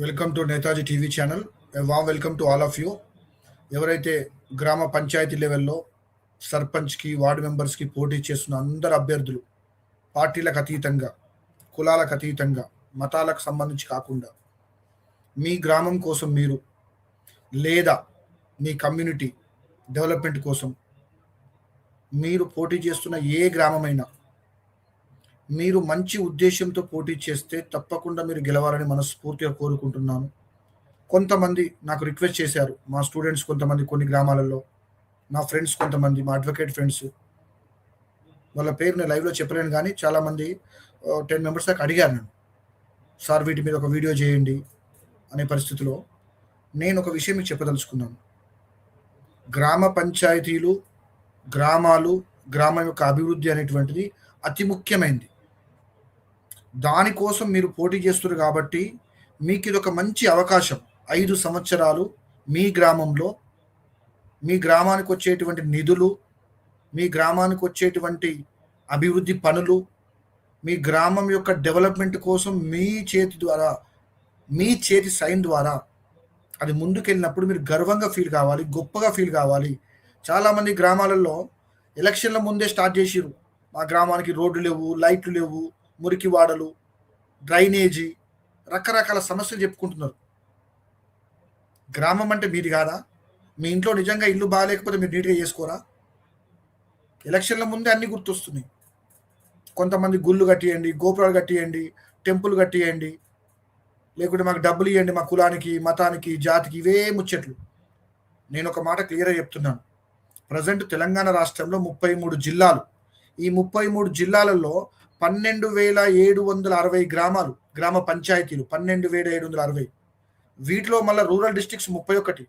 Welcome to Netaji TV channel. Warm welcome to all of you ఎవరైతే గ్రామ పంచాయతీ లెవెల్లో సర్పంచ్కి వార్డు మెంబర్స్కి పోటీ చేస్తున్న అందరు అభ్యర్థులు పార్టీలకు అతీతంగా కులాలకు అతీతంగా మతాలకు సంబంధించి కాకుండా మీ గ్రామం కోసం మీరు లేదా మీ కమ్యూనిటీ డెవలప్మెంట్ కోసం మీరు పోటీ చేస్తున్న ఏ గ్రామమైనా మీరు మంచి ఉద్దేశంతో పోటీ చేస్తే తప్పకుండా మీరు గెలవాలని మనస్ఫూర్తిగా కోరుకుంటున్నాను. కొంతమంది నాకు రిక్వెస్ట్ చేశారు. మా స్టూడెంట్స్ కొంతమంది కొన్ని గ్రామాలలో నా ఫ్రెండ్స్ కొంతమంది మా అడ్వకేట్ ఫ్రెండ్స్. వాళ్ళ పేరు నేను లైవ్లో చెప్పలేను కానీ చాలామంది టెన్ మెంబర్స్ దాకా అడిగారు నేను సార్ వీటి మీద ఒక వీడియో చేయండి అనే పరిస్థితిలో నేను ఒక విషయం మీకు చెప్పదలుచుకున్నాను. గ్రామ పంచాయతీలు గ్రామాలు గ్రామం యొక్క అభివృద్ధి అనేటువంటిది అతి ముఖ్యమైనది. దానికోసం మీరు పోటీ చేస్తున్నారు కాబట్టి మీకు ఇది ఒక మంచి అవకాశం. ఐదు సంవత్సరాలు మీ గ్రామంలో మీ గ్రామానికి వచ్చేటువంటి నిధులు మీ గ్రామానికి వచ్చేటువంటి అభివృద్ధి పనులు మీ గ్రామం యొక్క డెవలప్మెంట్ కోసం మీ చేతి ద్వారా మీ చేతి సైన్ ద్వారా అది ముందుకెళ్ళినప్పుడు మీరు గర్వంగా ఫీల్ కావాలి గొప్పగా ఫీల్ కావాలి. చాలామంది గ్రామాలలో ఎలక్షన్ల ముందే స్టార్ట్ చేసిరు మా గ్రామానికి రోడ్లు లేవు లైట్లు లేవు మురికివాడలు డ్రైనేజీ రకరకాల సమస్యలు చెప్పుకుంటున్నారు. గ్రామం అంటే మీది కాదా? మీ ఇంట్లో నిజంగా ఇల్లు బాగాలేకపోతే మీరు నీట్గా చేసుకోరా? ఎలక్షన్ల ముందే అన్ని గుర్తొస్తున్నాయి. కొంతమంది గుళ్ళు కట్టియండి గోపురాలు కట్టియండి టెంపుల్ కట్టియండి లేకుంటే మాకు డబ్బులు ఇవ్వండి మా కులానికి మతానికి జాతికి ఇవే ముచ్చట్లు. నేను ఒక మాట క్లియర్గా చెప్తున్నాను. ప్రజెంట్ తెలంగాణ రాష్ట్రంలో ముప్పై మూడు జిల్లాలు. ఈ ముప్పై మూడు జిల్లాలలో పన్నెండు వేల ఏడు వందల అరవై గ్రామాలు గ్రామ పంచాయతీలు పన్నెండు వేల ఏడు వందల అరవై. వీటిలో మళ్ళీ రూరల్ డిస్ట్రిక్ట్స్ ముప్పై ఒకటి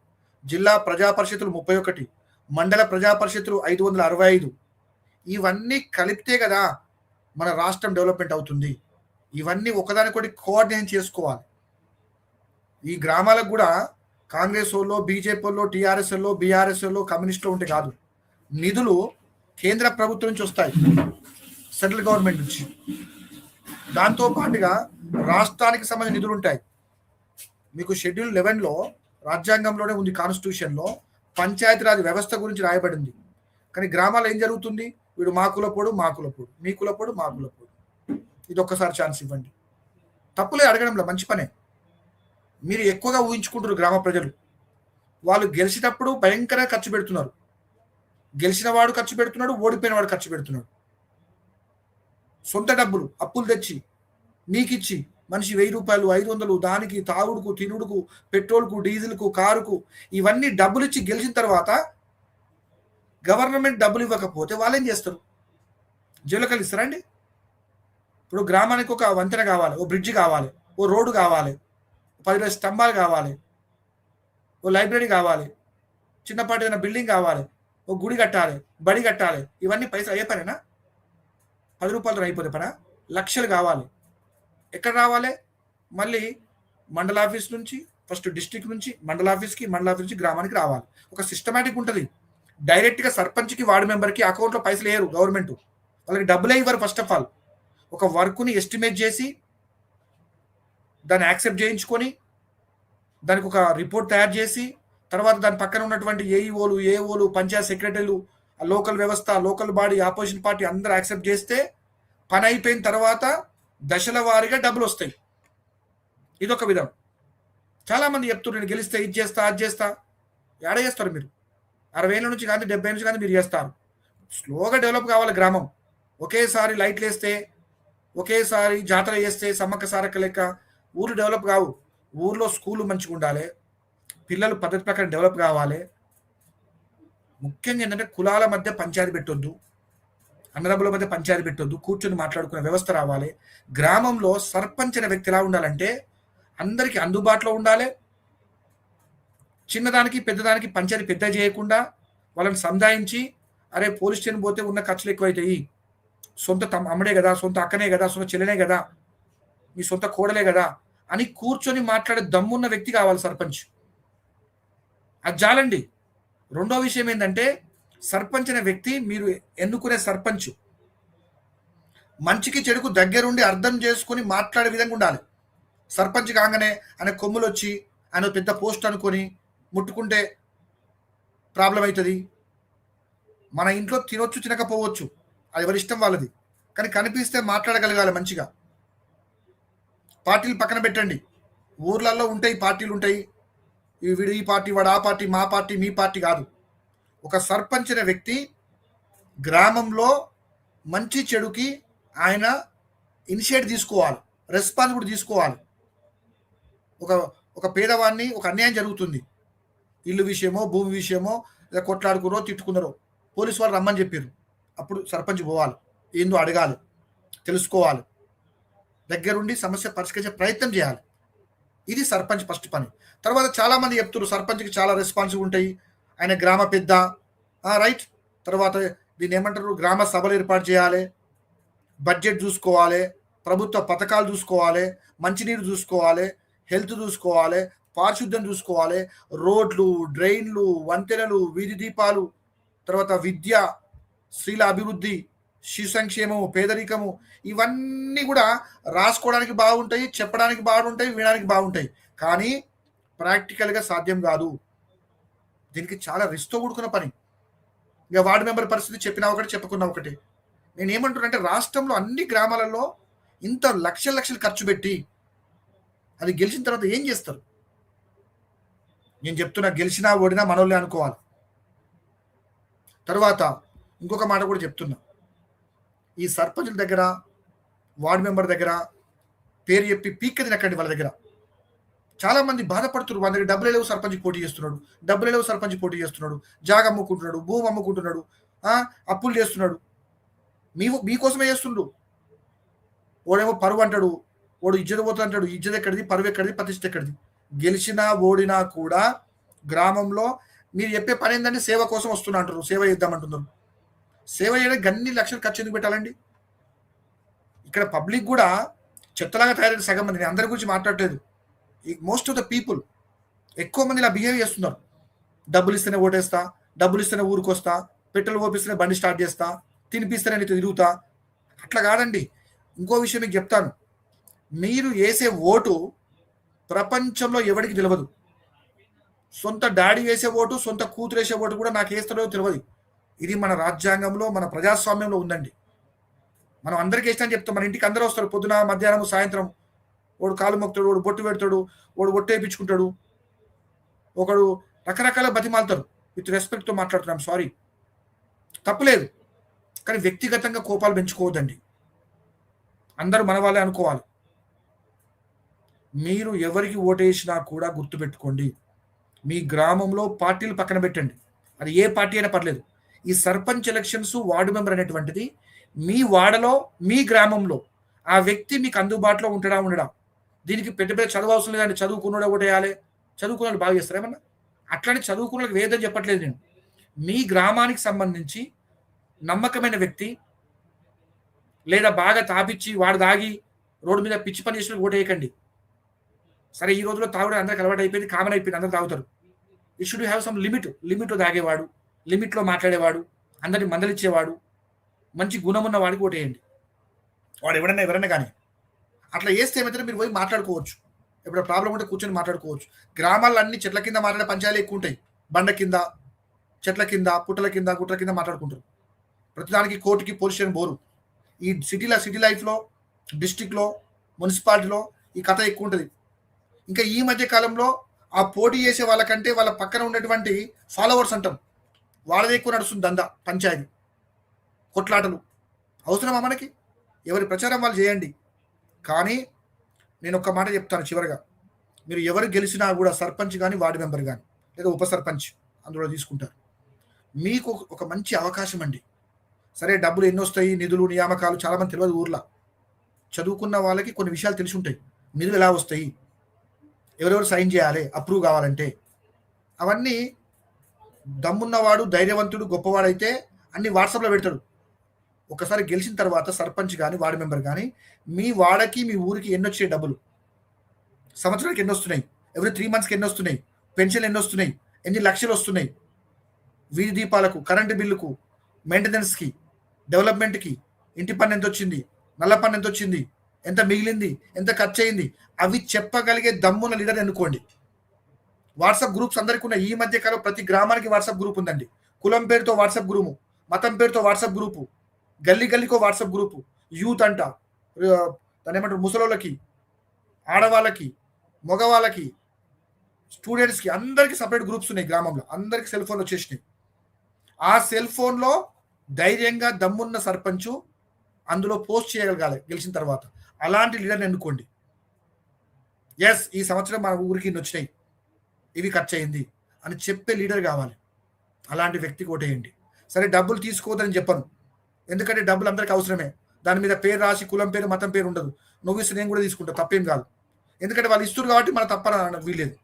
జిల్లా ప్రజా పరిషత్తులు ముప్పై ఒకటి మండల ప్రజా పరిషత్తులు ఐదు వందల అరవై ఐదు. ఇవన్నీ కలిపితే కదా మన రాష్ట్రం డెవలప్మెంట్ అవుతుంది. ఇవన్నీ ఒకదానికొకటి కోఆర్డినేషన్ చేసుకోవాలి. ఈ గ్రామాలకు కూడా కాంగ్రెస్ వాళ్ళు బీజేపీ వాళ్ళు టీఆర్ఎస్ వాళ్ళు బీఆర్ఎస్ వాళ్ళు కమ్యూనిస్టులు ఉంటే కాదు. నిధులు కేంద్ర ప్రభుత్వం నుంచి వస్తాయి. సెంట్రల్ గవర్నమెంట్ నుంచి. దాంతో పాటుగా రాష్ట్రానికి సంబంధించిన నిధులు ఉంటాయి. మీకు షెడ్యూల్ లెవెన్లో రాజ్యాంగంలోనే ఉంది కాన్స్టిట్యూషన్లో పంచాయతీరాజ్ వ్యవస్థ గురించి రాయబడింది. కానీ గ్రామాల్లో ఏం జరుగుతుంది? వీడు మా కులపోడు మా కులపోడు. మీ కులపోడు మా కులపోడు. ఇది ఒక్కసారి ఛాన్స్ ఇవ్వండి. తప్పులే అడగడంలో మంచి పనే. మీరు ఎక్కువగా ఊహించుకుంటారు గ్రామ ప్రజలు. వాళ్ళు గెలిచినప్పుడు భయంకరంగా ఖర్చు పెడుతున్నారు. గెలిచిన వాడు ఖర్చు పెడుతున్నాడు ఓడిపోయిన వాడు ఖర్చు పెడుతున్నాడు. సొంత డబ్బులు అప్పులు తెచ్చి నీకిచ్చి మనిషి వెయ్యి రూపాయలు ఐదు వందలు దానికి తాగుడుకు తినుడుకు పెట్రోల్కు డీజిల్కు కారుకు ఇవన్నీ డబ్బులు ఇచ్చి గెలిచిన తర్వాత గవర్నమెంట్ డబ్బులు ఇవ్వకపోతే వాళ్ళేం చేస్తారు? జైలుకలు ఇస్తారండి ఇప్పుడు గ్రామానికి ఒక వంతెన కావాలి ఓ బ్రిడ్జ్ కావాలి ఓ రోడ్డు కావాలి పది స్తంభాలు కావాలి ఓ లైబ్రరీ కావాలి చిన్నపాటి ఏదైనా బిల్డింగ్ కావాలి ఓ గుడి కట్టాలి బడి కట్టాలి ఇవన్నీ పైసలు అయ్యే పనేనా? పది రూపాయలు అయిపోతే పనా? లక్షలు కావాలి. ఎక్కడ రావాలి? మళ్ళీ మండల ఆఫీస్ నుంచి ఫస్ట్ డిస్టిక్ నుంచి మండల ఆఫీస్కి మండల ఆఫీస్ నుంచి గ్రామానికి రావాలి. ఒక సిస్టమేటిక్ ఉంటుంది. డైరెక్ట్గా సర్పంచ్కి వార్డు మెంబర్కి అకౌంట్లో పైసలు వేయరు గవర్నమెంట్. వాళ్ళకి డబ్బులే ఇవ్వరు ఫస్ట్ ఆఫ్ ఆల్. ఒక వర్క్ని ఎస్టిమేట్ చేసి దాన్ని యాక్సెప్ట్ చేయించుకొని దానికి ఒక రిపోర్ట్ తయారు చేసి తర్వాత దాని పక్కన ఉన్నటువంటి ఏఈఓలు ఏఓలు పంచాయత్ సెక్రటరీలు ఆ లోకల్ వ్యవస్థ లోకల్ బాడీ ఆపోజిషన్ పార్టీ అందరూ యాక్సెప్ట్ చేస్తే పని అయిపోయిన తర్వాత దశల వారీగా డబ్బులు వస్తాయి. ఇదొక విధం. చాలామంది చెప్తున్నారు నేను గెలిస్తే ఇది చేస్తా అది చేస్తా. ఏడ చేస్తారు మీరు? అరవై ఏళ్ళ నుంచి కానీ డెబ్బై నుంచి కానీ మీరు చేస్తారు. స్లోగా డెవలప్ కావాలి గ్రామం. ఒకేసారి లైట్లు వేస్తే ఒకేసారి జాతర చేస్తే సమ్మక్క సారక్క లెక్క ఊరు డెవలప్ కావు. ఊర్లో స్కూల్ మంచిగా ఉండాలి పిల్లలు పద్ధతి ప్రకారం డెవలప్ కావాలి. ముఖ్యంగా ఏంటంటే కులాల మధ్య పంచాయతీ పెట్టొద్దు అన్నదమ్ముల మధ్య పంచాయతీ పెట్టొద్దు కూర్చొని మాట్లాడుకునే వ్యవస్థ రావాలి. గ్రామంలో సర్పంచ్ అనే వ్యక్తి ఎలా ఉండాలంటే అందరికీ అందుబాటులో ఉండాలి. చిన్నదానికి పెద్దదానికి పంచాయతీ పెద్ద చేయకుండా వాళ్ళని సంధాయించి అరే పోలీస్ స్టేషన్ పోతే ఉన్న ఖర్చులు ఎక్కువైతాయి. సొంత తమ్ అమ్మడే కదా సొంత అక్కనే కదా సొంత చెల్లెనే కదా మీ సొంత కోడలే కదా అని కూర్చొని మాట్లాడే దమ్మున్న వ్యక్తి కావాలి సర్పంచ్. అది చాలండి. రెండో విషయం ఏంటంటే సర్పంచ్ అనే వ్యక్తి మీరు ఎన్నుకునే సర్పంచ్. మంచికి చెడుకు దగ్గరుండి అర్థం చేసుకుని మాట్లాడే విధంగా ఉండాలి. సర్పంచ్ కాగానే ఆయన కొమ్ములు వచ్చి ఆయన పెద్ద పోస్ట్ అనుకొని ముట్టుకుంటే ప్రాబ్లం అవుతుంది మన ఇంట్లో తినొచ్చు తినకపోవచ్చు. అది ఎవరి ఇష్టం వాళ్ళది. కానీ కనిపిస్తే మాట్లాడగలగాలి మంచిగా. పార్టీలు పక్కన పెట్టండి. ఊర్లలో ఉంటాయి పార్టీలు ఉంటాయి. ఈ వీడు ఈ పార్టీ వాడు ఆ పార్టీ మా పార్టీ మీ పార్టీ కాదు. ఒక సర్పంచ్ అనే వ్యక్తి గ్రామంలో మంచి చెడుకి ఆయన ఇనిషియేట్ తీసుకోవాలి రెస్పాన్స్ కూడా తీసుకోవాలి. ఒక ఒక పేదవాడిని ఒక అన్యాయం జరుగుతుంది. ఇల్లు విషయమో భూమి విషయమో లేదా కొట్లాడుకురో తిట్టుకున్నారో పోలీసు వాళ్ళు రమ్మని చెప్పారు. అప్పుడు సర్పంచ్ పోవాలి. ఏందో అడగాలి తెలుసుకోవాలి. దగ్గరుండి సమస్య పరిష్కరించే ప్రయత్నం చేయాలి. ఇది సర్పంచ్ ఫస్ట్ పని. తర్వాత చాలా మంది చెప్తున్నారు సర్పంచ్కి చాలా రెస్పాన్సిబుల్ ఉంటాయి. ఆయన గ్రామ పెద్ద. రైట్ తర్వాత దీన్ని ఏమంటారు? గ్రామ సభలు ఏర్పాటు చేయాలి. బడ్జెట్ చూసుకోవాలి. ప్రభుత్వ పథకాలు చూసుకోవాలి. మంచినీరు చూసుకోవాలి. హెల్త్ చూసుకోవాలి. పారిశుద్ధ్యం చూసుకోవాలి. రోడ్లు డ్రైన్లు వంతెనలు వీధి దీపాలు తర్వాత విద్య స్త్రీల అభివృద్ధి శిశు సంక్షేమము పేదరికము ఇవన్నీ కూడా రాసుకోవడానికి బాగుంటాయి చెప్పడానికి బాగుంటాయి వినడానికి బాగుంటాయి. కానీ ప్రాక్టికల్గా సాధ్యం కాదు. దీనికి చాలా రిస్క్తో కూడుకున్న పని. ఇక వార్డు మెంబర్ పరిస్థితి చెప్పినా ఒకటి చెప్పుకున్నా ఒకటి. నేను ఏమంటున్నానంటే రాష్ట్రంలో అన్ని గ్రామాలలో ఇంత లక్షల లక్షలు ఖర్చు పెట్టి అది గెలిచిన తర్వాత ఏం చేస్తారు? నేను చెప్తున్నా గెలిచినా ఓడినా మనోళ్ళే అనుకోవాలి. తర్వాత ఇంకొక మాట కూడా చెప్తున్నా. ఈ సర్పంచుల దగ్గర వార్డు మెంబర్ దగ్గర పేరు చెప్పి పీక్క తినకండి వాళ్ళ దగ్గర. చాలా మంది బాధపడుతున్నారు. వాళ్ళ దగ్గర డబ్బులు లేవు సర్పంచ్ పోటీ చేస్తున్నాడు. డబ్బులు లేవు సర్పంచ్ పోటీ చేస్తున్నాడు. జాగ అమ్ముకుంటున్నాడు భూమి అమ్ముకుంటున్నాడు అప్పులు చేస్తున్నాడు. మీ మీకోసమే చేస్తుండు ఓడేమో పరువు అంటాడు. ఓడు ఇజ్జత పోతుంది అంటాడు. ఇజ్జత ఎక్కడిది? పరువు ఎక్కడిది? ప్రతిష్ట ఎక్కడిది? గెలిచినా ఓడినా కూడా గ్రామంలో మీరు చెప్పే పని ఏంటంటే సేవ కోసం వస్తున్నా అంటారు సేవ చేద్దామంటున్నారు సేవ చేయడానికి అన్ని లక్షలు ఖర్చు ఎందుకు పెట్టాలండి? ఇక్కడ పబ్లిక్ కూడా చెత్తలాగా తయారైన సగం మంది నేను అందరి గురించి మాట్లాడలేదు మోస్ట్ ఆఫ్ ద పీపుల్ ఎక్కువ మంది ఇలా బిహేవ్ చేస్తున్నారు. డబ్బులు ఇస్తేనే ఓటేస్తా డబ్బులు ఇస్తేనే ఊరికి వస్తా పెట్రోల్ ఓపిస్తేనే బండి స్టార్ట్ చేస్తా తినిపిస్తేనే నీతో తిరుగుతా. అట్లా కాదండి. ఇంకో విషయం మీకు చెప్తాను. మీరు వేసే ఓటు ప్రపంచంలో ఎవరికి తెలియదు సొంత డాడీ వేసే ఓటు సొంత కూతురు వేసే ఓటు కూడా నాకు వేస్తాడో తెలియదు ఇది మన రాజ్యాంగంలో మన ప్రజాస్వామ్యంలో ఉందండి. మనం అందరికీ ఇష్టం చెప్తాం. మన ఇంటికి అందరూ వస్తారు. పొద్దున మధ్యాహ్నం సాయంత్రం. వాడు కాలు మొక్కుతాడు వాడు బొట్టు పెడతాడు వాడు బొట్టు వేయించుకుంటాడు. ఒకడు రకరకాల బతిమాలుతారు. విత్ రెస్పెక్ట్తో మాట్లాడుతున్నాం. సారీ తప్పులేదు కానీ వ్యక్తిగతంగా కోపాలు పెంచుకోవద్దండి. అందరూ మన వాళ్ళే అనుకోవాలి. మీరు ఎవరికి ఓటేసినా కూడా గుర్తుపెట్టుకోండి. మీ గ్రామంలో పార్టీలు పక్కన పెట్టండి. అది ఏ పార్టీ అయినా పర్లేదు. ఈ సర్పంచ్ ఎలక్షన్స్ వార్డు మెంబర్ అనేటువంటిది మీ వాడలో మీ గ్రామంలో ఆ వ్యక్తి మీకు అందుబాటులో ఉంటాడా ఉండడా? దీనికి పెద్ద పెద్ద చదువు అవసరం లేదండి చదువుకున్నాడు చదువుకున్న చదువుకున్నాడు బాగా చేస్తారు ఏమన్నా? అట్లానే చదువుకున్న వేదని చెప్పట్లేదు నేను. మీ గ్రామానికి సంబంధించి నమ్మకమైన వ్యక్తి లేదా బాగా తాపిచ్చి వాడు తాగి రోడ్డు మీద పిచ్చి పని చేసిన ఓటేయకండి సరే ఈ రోజులో తాగుడు అందరికి అలవాటు అయిపోయింది కామన్ అయిపోయింది అందరు తాగుతారు. ఈ should have some limit limit తాగేవాడు. లిమిట్లో మాట్లాడేవాడు అందరిని మందలిచ్చేవాడు మంచి గుణం ఉన్న వాడికి ఓటేయండి. వాడు ఎవడన్నా ఎవరైనా కానీ అట్లా వేస్తే ఏమైతే మీరు పోయి మాట్లాడుకోవచ్చు. ఎప్పుడు ప్రాబ్లం ఉంటే కూర్చొని మాట్లాడుకోవచ్చు. గ్రామాల్లో అన్ని చెట్ల కింద మాట్లాడే పంచాయలు ఎక్కువ ఉంటాయి. బండ కింద చెట్ల కింద పుట్టల కింద గుట్టల కింద మాట్లాడుకుంటారు. ప్రతిదానికి కోర్టుకి పోలీస్ స్టేషన్ బోరు ఈ సిటీలో సిటీ లైఫ్లో డిస్టిక్లో మున్సిపాలిటీలో ఈ కథ ఎక్కువ ఉంటుంది. ఇంకా ఈ మధ్య కాలంలో ఆ పోటీ చేసే వాళ్ళకంటే వాళ్ళ పక్కన ఉన్నటువంటి ఫాలోవర్స్ అంటాం. వాళ్ళది ఎక్కువ నడుస్తుంది దందా పంచాయతీ. కొట్లాటలు. అవసరమా మనకి? ఎవరి ప్రచారం వాళ్ళు చేయండి. కానీ నేను ఒక మాట చెప్తాను చివరిగా. మీరు ఎవరు గెలిచినా కూడా సర్పంచ్ కానీ వార్డు మెంబర్ కానీ లేదా ఉప సర్పంచ్ అందులో తీసుకుంటారు. మీకు ఒక మంచి అవకాశం అండి. సరే డబ్బులు ఎన్ని వస్తాయి? నిధులు నియామకాలు చాలామంది తెలియదు ఊర్లో. చదువుకున్న వాళ్ళకి కొన్ని విషయాలు తెలిసి ఉంటాయి. నిధులు ఎలా వస్తాయి? ఎవరెవరు సైన్ చేయాలి? అప్రూవ్ కావాలంటే. అవన్నీ దమ్మున్నవాడు ధైర్యవంతుడు గొప్పవాడైతే అన్ని వాట్సాప్లో పెడతాడు. ఒకసారి గెలిచిన తర్వాత సర్పంచ్ కానీ వార్డు మెంబర్ కానీ మీ వాడకి మీ ఊరికి ఎన్ని వచ్చాయి డబ్బులు? సంవత్సరానికి ఎన్ని వస్తున్నాయి ఎవ్రీ త్రీ మంత్స్కి ఎన్ని వస్తున్నాయి పెన్షన్ ఎన్ని వస్తున్నాయి ఎన్ని లక్షలు వస్తున్నాయి? వీధి దీపాలకు కరెంటు బిల్లుకు మెయింటెనెన్స్కి డెవలప్మెంట్కి ఇంటి పన్ను ఎంత వచ్చింది నల్ల పన్ను ఎంత వచ్చింది ఎంత మిగిలింది? ఎంత ఖర్చు అయింది అవి చెప్పగలిగే దమ్మున్న లీడర్ ఎన్నుకోండి. వాట్సాప్ గ్రూప్స్ అందరికీ ఉన్న ఈ మధ్య కాలం ప్రతి గ్రామానికి వాట్సాప్ గ్రూప్ ఉందండి. కులం పేరుతో వాట్సాప్ గ్రూపు మతం పేరుతో వాట్సాప్ గ్రూపు గల్లీ గల్లీకో వాట్సాప్ గ్రూపు యూత్ అంట. దాని ఏమంటారు? ముసలోళ్ళకి ఆడవాళ్ళకి మగవాళ్ళకి స్టూడెంట్స్కి అందరికీ సపరేట్ గ్రూప్స్ ఉన్నాయి గ్రామంలో. అందరికి సెల్ ఫోన్లు వచ్చేసినాయి. ఆ సెల్ ఫోన్లో ధైర్యంగా దమ్మున్న సర్పంచు అందులో పోస్ట్ చేయగలగాలి గెలిచిన తర్వాత. అలాంటి లీడర్ని ఎన్నుకోండి. ఎస్ ఈ సంవత్సరం మన ఊరికి వచ్చినాయి. ఇవి ఖర్చు అయింది అని చెప్పే లీడర్ కావాలి. అలాంటి వ్యక్తికి ఓటేయండి. సరే డబ్బులు తీసుకోవద్దని చెప్పను. ఎందుకంటే డబ్బులు అందరికీ అవసరమే. దాని మీద పేరు రాసి కులం పేరు మతం పేరు ఉండదు. నువ్వు ఇస్తే నేను కూడా తీసుకుంటా తప్పేం కాదు. ఎందుకంటే వాళ్ళు ఇస్తున్నారు కాబట్టి మన తప్పన వీలేదు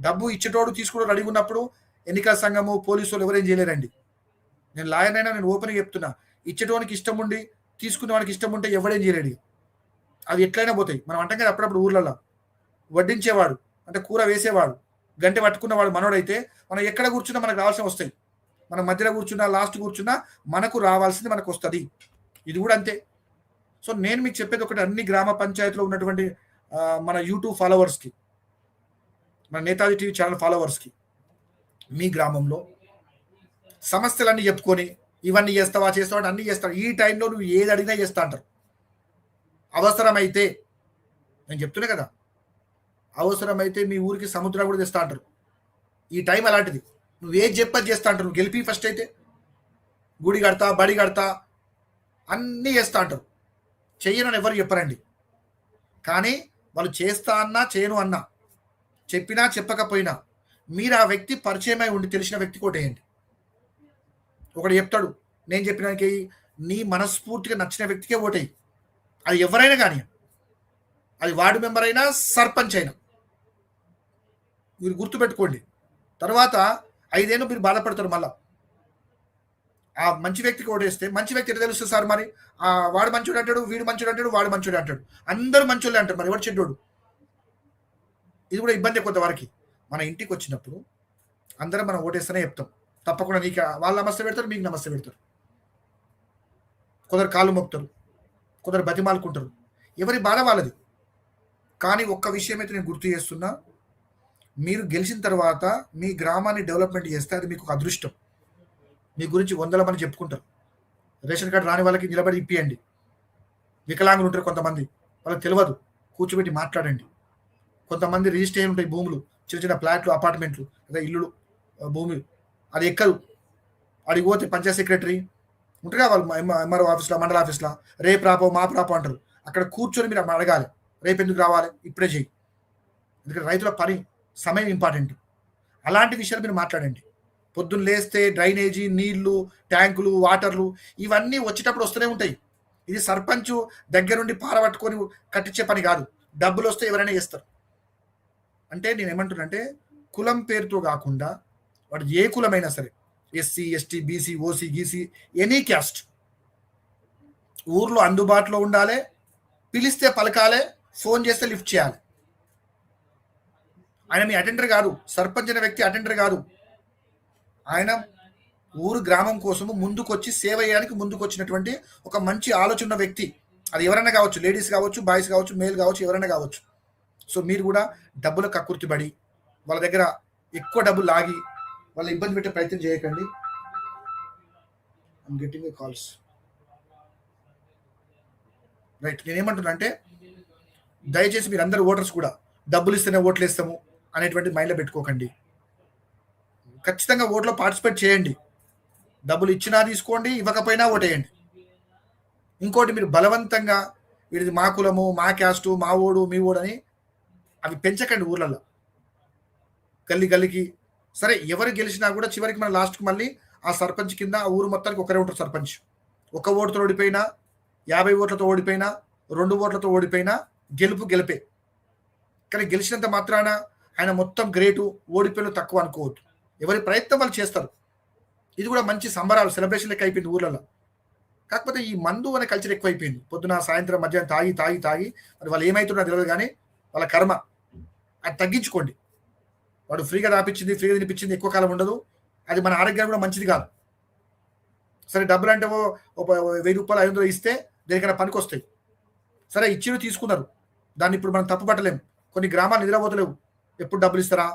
డబ్బు ఇచ్చేటోడు తీసుకోవడం రెడీ ఉన్నప్పుడు ఎన్నికల సంఘము పోలీసు వాళ్ళు ఎవరేం చేయలేరండి. నేను లాయర్ అయినా నేను ఓపెన్గా చెప్తున్నా. ఇచ్చేటోనికి ఇష్టం ఉండి తీసుకునే వానికి ఇష్టం ఉంటే ఎవడేం చేయలేడు. అవి ఎట్లయినా పోతాయి. మనం అంటాం కదా అప్పుడప్పుడు ఊర్లలో వడ్డించేవాడు అంటే కూర వేసేవాడు. గంట పట్టుకున్నవాడు మనోడైతే మనం ఎక్కడ కూర్చున్నా మనకు రావాల్సిన వస్తాయి. మనం మధ్యలో కూర్చున్నా లాస్ట్ కూర్చున్నా మనకు రావాల్సింది మనకు వస్తుంది. ఇది కూడా అంతే. సో నేను మీకు చెప్పేది ఒకటి అన్ని గ్రామ పంచాయతీలో ఉన్నటువంటి మన యూట్యూబ్ ఫాలోవర్స్కి మన నేతాజీ టీవీ ఛానల్ ఫాలోవర్స్కి మీ గ్రామంలో సమస్యలన్నీ చెప్పుకొని ఇవన్నీ చేస్తావా చేస్తావా అన్నీ చేస్తావు ఈ టైంలో నువ్వు ఏది అడిగినా చేస్తా అంటారు. అవసరమైతే నేను చెప్తున్నా కదా అవసరమైతే మీ ఊరికి సముద్రం కూడా తెస్తా అంటారు. ఈ టైం అలాంటిది. నువ్వు ఏం చెప్పది చేస్తా అంటారు. నువ్వు గెలిపి ఫస్ట్ అయితే గుడి కడతా బడి కడతా అన్నీ చేస్తా అంటారు. చెయ్యనని ఎవరు చెప్పరండి. కానీ వాళ్ళు చేస్తా అన్నా చేయను అన్నా చెప్పినా చెప్పకపోయినా మీరు ఆ వ్యక్తి పరిచయమై ఉండి తెలిసిన వ్యక్తి కొట్టేయండి ఒకడు చెప్తాడు నేను చెప్పినానికి నీ మనస్ఫూర్తిగా నచ్చిన వ్యక్తికే ఓటేయి. అది ఎవరైనా కానీ అది వార్డు మెంబర్ అయినా సర్పంచ్ అయినా. మీరు గుర్తుపెట్టుకోండి. తర్వాత ఐదేళ్ళు మీరు బాధపడతారు మళ్ళా. ఆ మంచి వ్యక్తికి ఓటేస్తే మంచి వ్యక్తి ఎట్లా తెలుస్తుంది సార్ మరి? ఆ వాడు మంచోడు అంటాడు వీడు మంచోడు అంటాడు వాడు మంచోడు అంటాడు. అందరూ మంచోళ్ళే అంటారు మరి ఎవరు చెడ్డోడు? ఇది కూడా ఇబ్బంది కొంతవరకు మన ఇంటికి వచ్చినప్పుడు అందరం మనం ఓటేస్తేనే చెప్తాం. తప్పకుండా నీకు వాళ్ళు నమస్తే పెడతారు మీకు నమస్తే పెడతారు. కొందరు కాళ్ళు మొక్కుతారు కొందరు బతిమాలుకుంటారు. ఎవరి బాధ వాళ్ళది. కానీ ఒక్క విషయం అయితే నేను గుర్తు చేస్తున్నా. మీరు గెలిచిన తర్వాత మీ గ్రామాన్ని డెవలప్మెంట్ చేస్తే అది మీకు ఒక అదృష్టం. మీ గురించి వందల మంది చెప్పుకుంటారు. రేషన్ కార్డు రాని వాళ్ళకి నిలబడి ఇప్పియండి. వికలాంగులు ఉంటారు కొంతమంది. వాళ్ళకి తెలియదు. కూర్చోబెట్టి మాట్లాడండి. కొంతమంది రిజిస్టర్ అయి ఉంటాయి భూములు. చిన్న చిన్న ఫ్లాట్లు అపార్ట్మెంట్లు లేదా ఇల్లులు భూమి. భూములు అది ఎక్కరు. అడిగి పోతే పంచాయత్ సెక్రటరీ ఉంటారు వాళ్ళు? ఎంఆర్ఓ ఆఫీస్లో మండల ఆఫీస్లో? రేపు రాపో మా రాపో అంటారు. అక్కడ కూర్చొని మీరు అడగాలి. రేపు ఎందుకు రావాలి? ఇప్పుడే చెయ్యి. ఎందుకంటే రైతుల పని సమయం ఇంపార్టెంట్. అలాంటి విషయాలు మీరు మాట్లాడండి. పొద్దున్న లేస్తే డ్రైనేజీ నీళ్ళు ట్యాంకులు వాటర్లు ఇవన్నీ వచ్చేటప్పుడు వస్తూనే ఉంటాయి. ఇది సర్పంచ్ దగ్గరుండి పారబట్టుకొని కట్టించే పని కాదు. డబ్బులు వస్తే ఎవరైనా చేస్తారు. అంటే నేను ఏమంటున్నానంటే కులం పేరుతో కాకుండా వాడు ఏ కులమైనా సరే ఎస్సీ ఎస్టీ బీసీ ఓసీ గీసీ ఎనీ క్యాస్ట్ ఊర్లో అందుబాటులో ఉండాలి పిలిస్తే పలకాలే ఫోన్ చేస్తే లిఫ్ట్ చేయాలి. ఆయన మీ అటెండర్ కాదు సర్పంచ్ అనే వ్యక్తి అటెండర్ కాదు. ఆయన ఊరు గ్రామం కోసము ముందుకొచ్చి సేవ చేయడానికి ముందుకొచ్చినటువంటి ఒక మంచి ఆలోచన ఉన్న వ్యక్తి. అది ఎవరైనా కావచ్చు లేడీస్ కావచ్చు బాయ్స్ కావచ్చు మేల్ కావచ్చు ఎవరైనా కావచ్చు. సో మీరు కూడా డబ్బులు కక్కుర్తిబడి వాళ్ళ దగ్గర ఎక్కువ డబ్బులు లాగి వాళ్ళ ఇబ్బంది పెట్టే ప్రయత్నం చేయకండి. ఐమ్ గెటింగ్ కాల్స్ రైట్ నేనేమంటున్నా అంటే దయచేసి మీరు అందరు ఓటర్స్ కూడా డబ్బులు ఇస్తేనే ఓట్లు వేస్తాము. అనేటువంటి మైండ్లో పెట్టుకోకండి. ఖచ్చితంగా ఓట్లో పార్టిసిపేట్ చేయండి. డబ్బులు ఇచ్చినా తీసుకోండి ఇవ్వకపోయినా ఓటేయండి. ఇంకోటి మీరు బలవంతంగా వీడిది మా కులము మా క్యాస్టు మా ఓడు మీ ఓడు అని అవి పెంచకండి ఊర్లలో. గల్లి గల్లికి. సరే ఎవరు గెలిచినా కూడా చివరికి మన లాస్ట్కి మళ్ళీ ఆ సర్పంచ్ కింద ఆ ఊరు మొత్తానికి ఒకరే ఉంటారు సర్పంచ్. ఒక ఓటుతో ఓడిపోయినా యాభై ఓట్లతో ఓడిపోయినా రెండు ఓట్లతో ఓడిపోయినా గెలుపు గెలిపే. కానీ గెలిచినంత మాత్రాన ఆయన మొత్తం గ్రేటు ఓడిపోయిన తక్కువ అనుకోవద్దు. ఎవరి ప్రయత్నం వాళ్ళు చేస్తారు. ఇది కూడా మంచి సంబరాలు సెలబ్రేషన్ లెక్క అయిపోయింది ఊర్లలో. కాకపోతే ఈ మందు అనే కల్చర్ ఎక్కువైపోయింది. పొద్దున సాయంత్రం మధ్యాహ్నం తాగి తాగి తాగి మరి వాళ్ళు ఏమవుతున్నారో తెలియదు కానీ వాళ్ళ కర్మ అది తగ్గించుకోండి. వాడు ఫ్రీగా రాపించింది ఫ్రీగా తినిపించింది ఎక్కువ కాలం ఉండదు. అది మన ఆరోగ్యానికి కూడా మంచిది కాదు. సరే డబ్బులు అంటే ఓ ఒక వెయ్యి రూపాయలు ఐదు వందలు ఇస్తే దేనికైనా పనికి వస్తాయి సరే ఇచ్చిరు తీసుకున్నారు. దాన్ని ఇప్పుడు మనం తప్పు పట్టలేము కొన్ని గ్రామాలు నిద్రపోతలేవు. ఎప్పుడు డబ్బులు ఇస్తారా?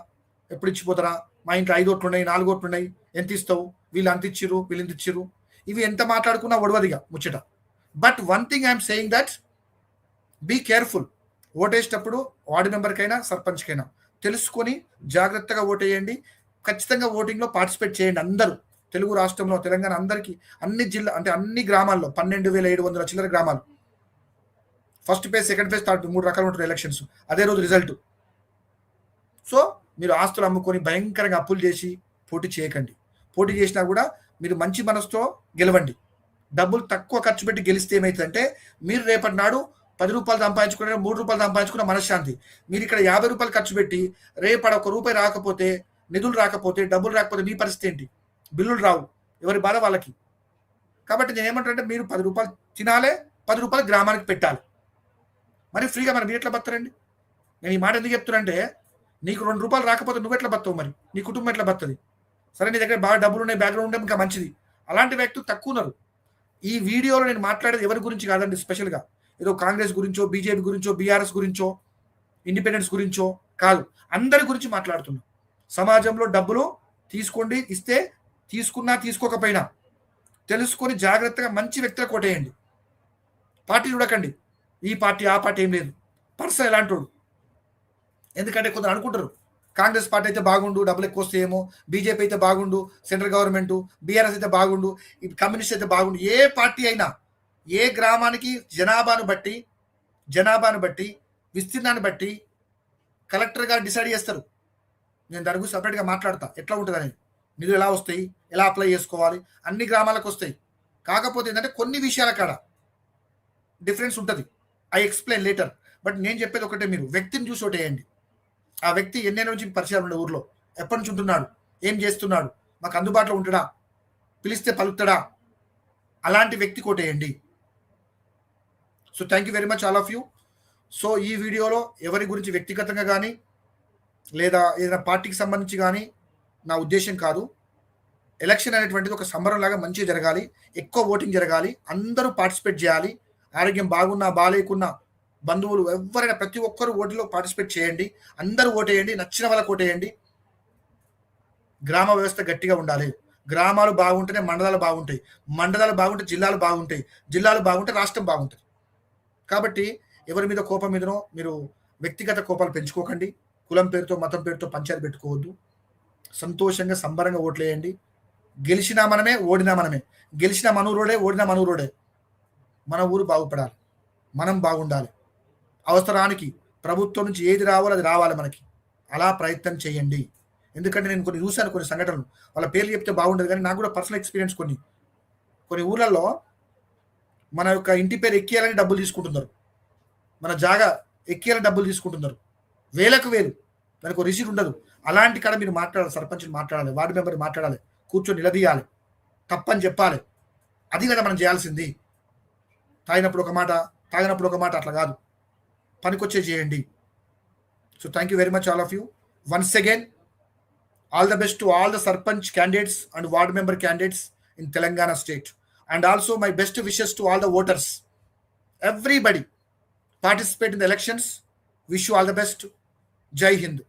ఎప్పుడు ఇచ్చిపోతారా? మా ఇంట్లో ఐదు ఓట్లు ఉన్నాయి నాలుగు ఓట్లు ఉన్నాయి. ఎంత ఇస్తావు? వీళ్ళు అంత ఇచ్చిర్రు వీళ్ళు ఎంత ఇచ్చిర్రు. ఇవి ఎంత మాట్లాడుకున్నా ఒడవదిగా ముచ్చట. But one thing I'm saying that be careful ఓటేసేటప్పుడు ward మెంబర్కైనా సర్పంచ్కైనా తెలుసుకొని జాగ్రత్తగా ఓటేయండి. ఖచ్చితంగా ఓటింగ్లో పార్టిసిపేట్ చేయండి అందరూ. తెలుగు రాష్ట్రంలో తెలంగాణ అందరికీ అన్ని జిల్లా అంటే అన్ని గ్రామాల్లో పన్నెండు వేల ఏడు వందల చిల్లర గ్రామాలు. First phase second phase third మూడు రకాలు ఉంటారు ఎలక్షన్స్ అదే రోజు రిజల్ట్ సో మీరు ఆస్తులు అమ్ముకొని భయంకరంగా అప్పులు చేసి పోటీ చేయకండి. పోటీ చేసినా కూడా మీరు మంచి మనసుతో గెలవండి. డబ్బులు తక్కువ ఖర్చు పెట్టి గెలిస్తే ఏమవుతుందంటే మీరు రేపటి నాడు పది రూపాయలు సంపాదించుకునే మూడు రూపాయలు సంపాదించుకున్న మనశ్శాంతి. మీరు ఇక్కడ యాభై రూపాయలు ఖర్చు పెట్టి రేపడ ఒక రూపాయి రాకపోతే నిధులు రాకపోతే డబ్బులు రాకపోతే మీ పరిస్థితి ఏంటి? బిల్లులు రావు. ఎవరి బాధ వాళ్ళకి. కాబట్టి నేను ఏమంటానంటే మీరు పది రూపాయలు తినాలే పది రూపాయలు గ్రామానికి పెట్టాలి. మరి ఫ్రీగా మరి మీరు ఎట్లా బతారండి నేను ఈ మాట ఎందుకు చెప్తున్నానంటే నీకు రెండు రూపాయలు రాకపోతే నువ్వు ఎట్లా బతావు మరి? నీ కుటుంబం ఎట్లా బతుంది సరే నీ దగ్గర బాగా డబ్బులు ఉన్నాయి బ్యాక్గ్రౌండ్ ఉంటే ఇంకా మంచిది. అలాంటి వ్యక్తులు తక్కువ ఉన్నారు. ఈ వీడియోలో నేను మాట్లాడేది ఎవరి గురించి కాదండి స్పెషల్గా ఏదో కాంగ్రెస్ గురించో బీజేపీ గురించో బీఆర్ఎస్ గురించో ఇండిపెండెన్స్ గురించో కాదు. అందరి గురించి మాట్లాడుతున్నా. సమాజంలో డబ్బులు తీసుకోండి ఇస్తే తీసుకున్నా తీసుకోకపోయినా తెలుసుకొని జాగ్రత్తగా మంచి వ్యక్తులు కొట్టేయండి పార్టీ చూడకండి. ఈ పార్టీ ఆ పార్టీ ఏం లేదు. పర్సన్ ఎలాంటోడు ఎందుకంటే కొందరు అనుకుంటారు కాంగ్రెస్ పార్టీ అయితే బాగుండు డబ్బులు ఎక్కువ వస్తాయేమో బీజేపీ అయితే బాగుండు సెంట్రల్ గవర్నమెంట్ బీఆర్ఎస్ అయితే బాగుండు కమ్యూనిస్ట్ అయితే బాగుండు ఏ పార్టీ అయినా ఏ గ్రామానికి జనాభాను బట్టి జనాభాను బట్టి విస్తీర్ణాన్ని బట్టి కలెక్టర్ గారు డిసైడ్ చేస్తారు. నేను దాని గురించి సపరేట్గా మాట్లాడతా. ఎట్లా ఉంటుంది అనేది? నిధులు ఎలా వస్తాయి? ఎలా అప్లై చేసుకోవాలి? అన్ని గ్రామాలకు వస్తాయి. కాకపోతే ఏంటంటే కొన్ని విషయాల కాడ డిఫరెన్స్ ఉంటుంది. ఐ ఎక్స్ప్లెయిన్ లేటర్ బట్ నేను చెప్పేది ఒకటే మీరు వ్యక్తిని చూసి ఒకటేయండి ఆ వ్యక్తి ఎన్నేళ్ళ నుంచి పరిచయం ఉండే ఊర్లో. ఎప్పటి నుంచి ఉంటున్నాడు? ఏం చేస్తున్నాడు? మాకు అందుబాటులో ఉంటాడా? పిలిస్తే పలుకుతాడా? అలాంటి వ్యక్తి కోటేయండి so thank you very much all of you so ఈ వీడియోలో ఎవరి గురించి వ్యక్తిగతంగా కానీ లేదా ఏదైనా పార్టీకి సంబంధించి కానీ నా ఉద్దేశం కాదు. ఎలక్షన్ అనేటువంటిది ఒక సంబరం లాగా మంచిగా జరగాలి. ఎక్కువ ఓటింగ్ జరగాలి. అందరూ పార్టిసిపేట్ చేయాలి. ఆరోగ్యం బాగున్నా బాగాలేకున్నా బంధువులు ఎవరైనా ప్రతి ఒక్కరు ఓటులో పార్టిసిపేట్ చేయండి. అందరూ ఓటేయండి నచ్చిన వాళ్ళకి ఓటేయండి. గ్రామ వ్యవస్థ గట్టిగా ఉండాలి. గ్రామాలు బాగుంటేనే మండలాలు బాగుంటాయి. మండలాలు బాగుంటే జిల్లాలు బాగుంటాయి. జిల్లాలు బాగుంటే రాష్ట్రం బాగుంటుంది. కాబట్టి ఎవరి మీద కోపం మీదనో మీరు వ్యక్తిగత కోపాలు పెంచుకోకండి. కులం పేరుతో మతం పేరుతో పంచాయతీ పెట్టుకోవద్దు. సంతోషంగా సంబరంగా ఓట్లేయండి. గెలిచినా మనమే ఓడినా మనమే. గెలిచిన మనూరోడే ఓడిన మనూరోడే. మన ఊరు బాగుపడాలి. మనం బాగుండాలి. అవసరానికి ప్రభుత్వం నుంచి ఏది రావాలో అది రావాలి మనకి. అలా ప్రయత్నం చేయండి. ఎందుకంటే నేను కొన్ని చూశాను కొన్ని సంఘటనలు. వాళ్ళ పేర్లు చెప్తే బాగుండదు కానీ నాకు కూడా పర్సనల్ ఎక్స్పీరియన్స్ కొన్ని. కొన్ని ఊర్లలో మన యొక్క ఇంటి పేరు ఎక్కియాలని డబ్బులు తీసుకుంటున్నారు. మన జాగా ఎక్కియాలని డబ్బులు తీసుకుంటున్నారు. వేలకు వేలు. దానికి ఒక రిసీట్ ఉండదు. అలాంటి కాడ మీరు మాట్లాడాలి సర్పంచ్ని మాట్లాడాలి వార్డు మెంబర్ని మాట్లాడాలి కూర్చొని నిలదీయాలి తప్పని చెప్పాలి. అది కదా మనం చేయాల్సింది. తాగినప్పుడు ఒక మాట తాగినప్పుడు ఒక మాట అట్లా కాదు. పనికొచ్చే చేయండి so thank you very much all of you once again all the best to all the sarpanch candidates and ward member candidates in Telangana state and also my best wishes to all the voters everybody participate in the elections wish you all the best జై హింద్